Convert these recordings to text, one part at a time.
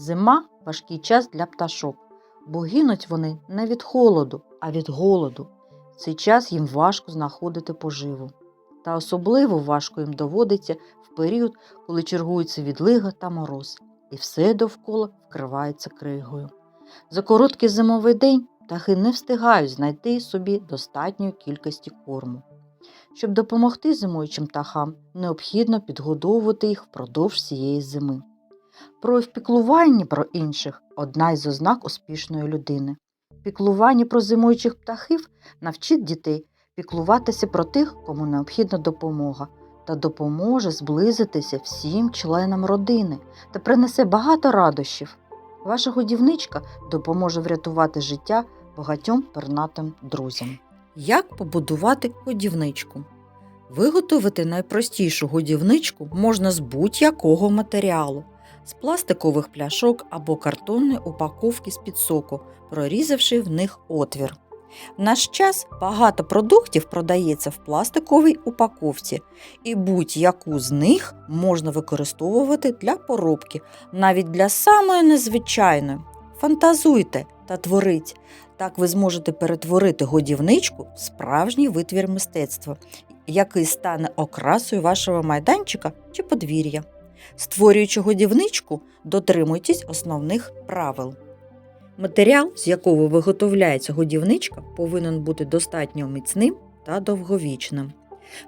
Зима важкий час для пташок, бо гинуть вони не від холоду, а від голоду. В цей час їм важко знаходити поживу. Та особливо важко їм доводиться в період, коли чергуються відлига та мороз, і все довкола вкривається кригою. За короткий зимовий день птахи не встигають знайти собі достатньої кількості корму. Щоб допомогти зимуючим птахам, необхідно підгодовувати їх впродовж всієї зими. Про піклування про інших одна із ознак успішної людини. Піклування про зимуючих птахів навчить дітей піклуватися про тих, кому необхідна допомога, та допоможе зблизитися всім членам родини та принесе багато радощів. Ваша годівничка допоможе врятувати життя багатьом пернатим друзям. Як побудувати годівничку? Виготовити найпростішу годівничку можна з будь-якого матеріалу, з пластикових пляшок або картонної упаковки з-під соку, прорізавши в них отвір. В наш час багато продуктів продається в пластиковій упаковці, і будь-яку з них можна використовувати для поробки, навіть для самої незвичайної. Фантазуйте та творіть. Так ви зможете перетворити годівничку в справжній витвір мистецтва, який стане окрасою вашого майданчика чи подвір'я. Створюючи годівничку, дотримуйтесь основних правил. Матеріал, з якого виготовляється годівничка, повинен бути достатньо міцним та довговічним.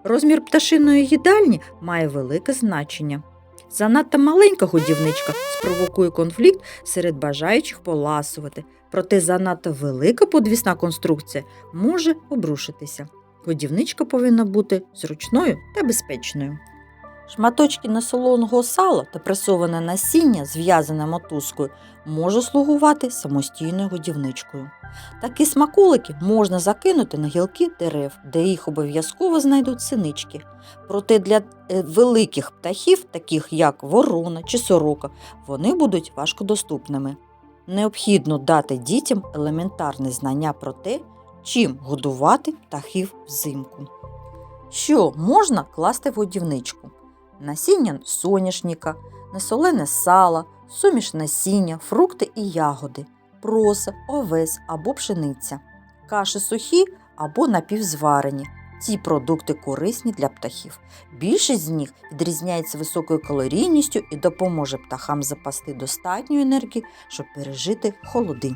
Розмір пташиної їдальні має велике значення. Занадто маленька годівничка спровокує конфлікт серед бажаючих поласувати, проте занадто велика подвісна конструкція може обрушитися. Годівничка повинна бути зручною та безпечною. Шматочки несолоного сала та пресоване насіння, зв'язане мотузкою, може слугувати самостійною годівничкою. Такі смаколики можна закинути на гілки дерев, де їх обов'язково знайдуть синички. Проте для е, великих птахів, таких як ворона чи сорока, вони будуть важкодоступними. Необхідно дати дітям елементарне знання про те, чим годувати птахів взимку. Що можна класти в годівничку? Насіння соняшника, несолене сало, суміш насіння, фрукти і ягоди, проса, овес або пшениця, каші сухі або напівзварені. Ці продукти корисні для птахів. Більшість з них відрізняється високою калорійністю і допоможе птахам запасти достатньо енергії, щоб пережити холоди.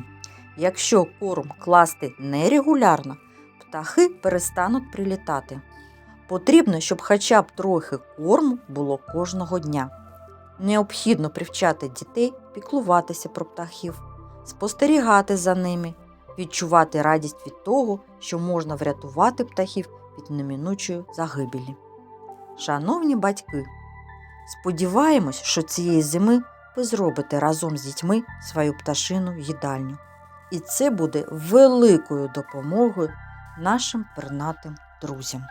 Якщо корм класти нерегулярно, птахи перестануть прилітати. Потрібно, щоб хоча б трохи корму було кожного дня. Необхідно привчати дітей піклуватися про птахів, спостерігати за ними, відчувати радість від того, що можна врятувати птахів від неминучої загибелі. Шановні батьки, сподіваємось, що цієї зими ви зробите разом з дітьми свою пташину їдальню. І це буде великою допомогою нашим пернатим друзям.